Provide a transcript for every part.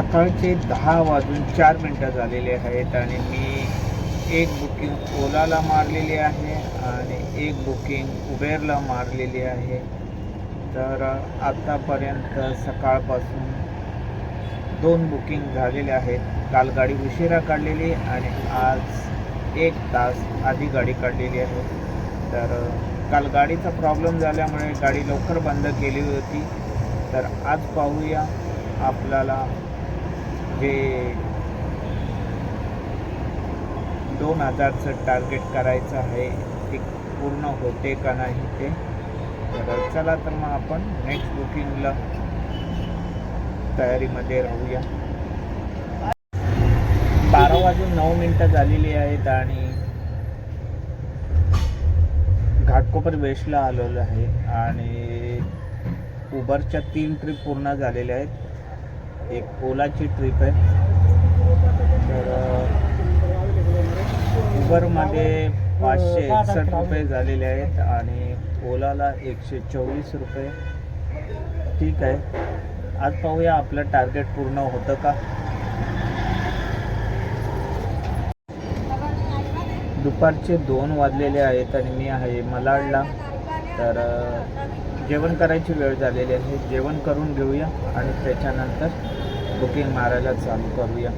सकाळचे दहा वाजून चार मिनटं झालेले आहेत आणि मी एक बुकिंग ओलाला मारलेली आहे आणि एक बुकिंग उबेरला मारलेली आहे. तर आत्तापर्यंत सकाळपासून दोन बुकिंग झालेले आहेत. काल गाडी उशिरा काढलेली आणि आज एक तास आधी गाडी काढलेली आहे. तर काल गाडीचा प्रॉब्लेम झाल्यामुळे गाडी लवकर बंद केली होती. तर आज पाहूया आपल्याला जे दोन हजारचं टार्गेट करायचं आहे. ते पूर्ण होते का नाही ते. तर चला तर मग आपण नेक्स्ट बुकिंगला तयारीमध्ये राहूया. बारा वाजून नऊ मिनटं झालेली आहेत आणि घाटकोपर वेस्टला आलेलो आहे. आणि उबरच्या तीन ट्रिप पूर्ण झालेल्या आहेत. एक ओलाची ट्रिप आहे. तर उबरमध्ये पाचशे एकसष्ट रुपये झालेले आहेत आणि ओलाला एकशे चोवीस रुपये. ठीक आहे. आज पाहूया आपलं टार्गेट पूर्ण होतं का? दुपारचे दोन वाजलेले आहेत आणि मी आहे मलाडला. तर जेवण करायची वेळ झालेली आहे. जेवण करून घेऊया आणि त्याच्यानंतर बुकिंग मारायला चालू करूया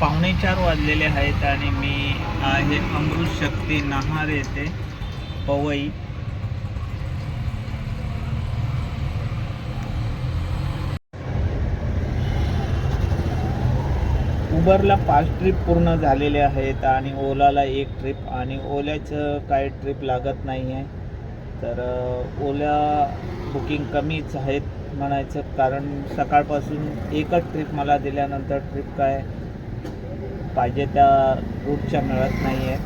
पावणे चार वाजलेले आहेत आणि मी आहे अमृत शक्ती नहार येथे पवई. उबरला पाच ट्रिप पूर्ण झालेले आहेत आणि ओलाला एक ट्रिप आणि ओल्याचं काय ट्रिप लागत नाही आहे तर ओला बुकिंग कमीच आहेत म्हणायचं कारण सकाळपासून एकच ट्रिप मला दिल्यानंतर ट्रिप काय पाहिजे त्या रूटच्या मिळत नाही आहे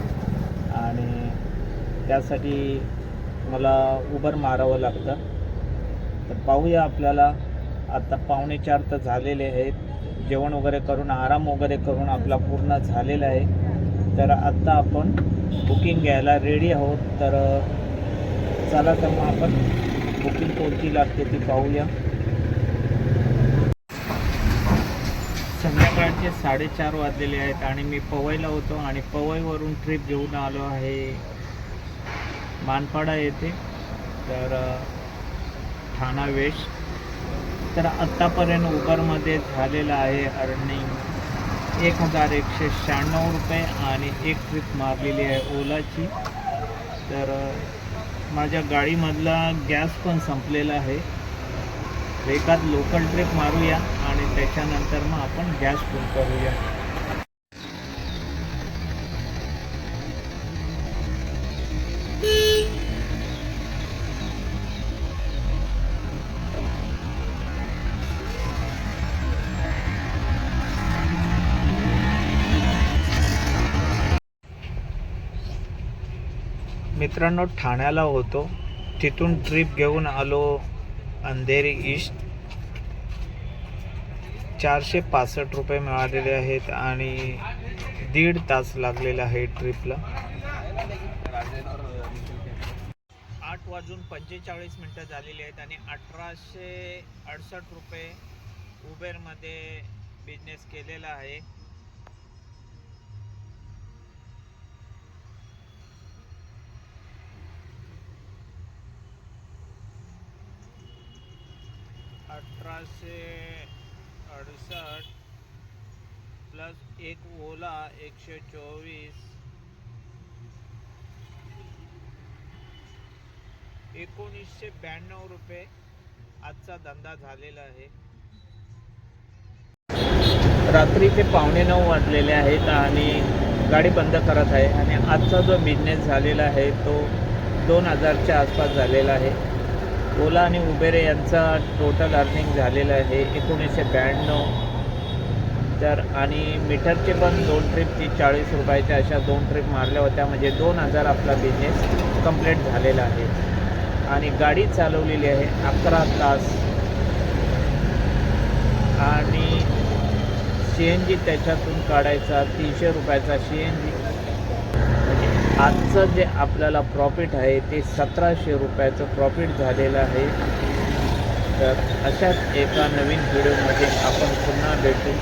आणि त्यासाठी मला उबर मारावं लागतं. तर पाहूया आपल्याला. आता पावणे चार तर झालेले आहेत. जेवण वगैरे करून आराम वगैरे करून आपला पूर्ण झालेला आहे. तर आत्ता आपण बुकिंग घ्यायला रेडी आहोत. तर चला तर मग आपण बुकिंग कोणती लागते ती पाहूया. सकाळचे साडेचार वाजलेले आहेत आणि मी पवईला होतो आणि पवईवरून ट्रिप घेऊन आलो आहे. मानपाडा येथे. तर ठाणा वेस्ट. तर आत्तापर्यंत उबरमध्ये झालेलं आहे अर्निंग एक हजार एकशे शहाण्णव रुपये आणि एक ट्रिप मारलेली आहे ओलाची. तर माझ्या गाडीमधला गॅस पण संपलेला आहे. एखाद लोकल ट्रिप मारूया. त्याच्यानंतर मग आपण गॅस फुल करूया. मित्रांनो ठाण्याला होतो. तिथून ट्रिप घेऊन आलो अंधेरी ईस्ट चारशे पासष्ट रुपये मिळालेले आहेत आणि दीड तास लागलेला आहे ट्रिपला. आठ वाजून पंचेचाळीस मिनटं झालेली आहेत आणि अठराशे अडसष्ट रुपये उबेरमध्ये बिझनेस केलेला आहे. अठराशे अडुसष्ट प्लस एक ओला एकशे चोवीस. एकोणीसशे ब्याण्णव रुपये आजचा धंदा झालेला आहे. रात्रीचे पावणे नऊ वाजलेले आहेत आणि गाडी बंद करत आहे आणि आजचा जो बिझनेस झालेला आहे तो दोन हजारच्या आसपास झालेला आहे. ओला आणि उबेरे यांचा टोटल अर्निंग झालेला आहे एकोणीसशे ब्याण्णव. तर आणि मीटरचे पण दोन ट्रिप ती चाळीस रुपयाच्या अशा दोन ट्रिप मारल्या होत्या. म्हणजे दोन हजार आपला बिझनेस कंप्लीट झालेला आहे. आणि गाडी चालवलेली आहे अकरा तास. आणि सी एन जी त्याच्यातून काढायचा तीनशे रुपयाचा सी एन जी म्हणजे आजचं जे आपल्याला प्रॉफिट आहे ते सतराशे रुपयाचं प्रॉफिट झालेलं आहे. तर अशाच एका नवीन व्हिडिओमध्ये आपण पुन्हा भेटू.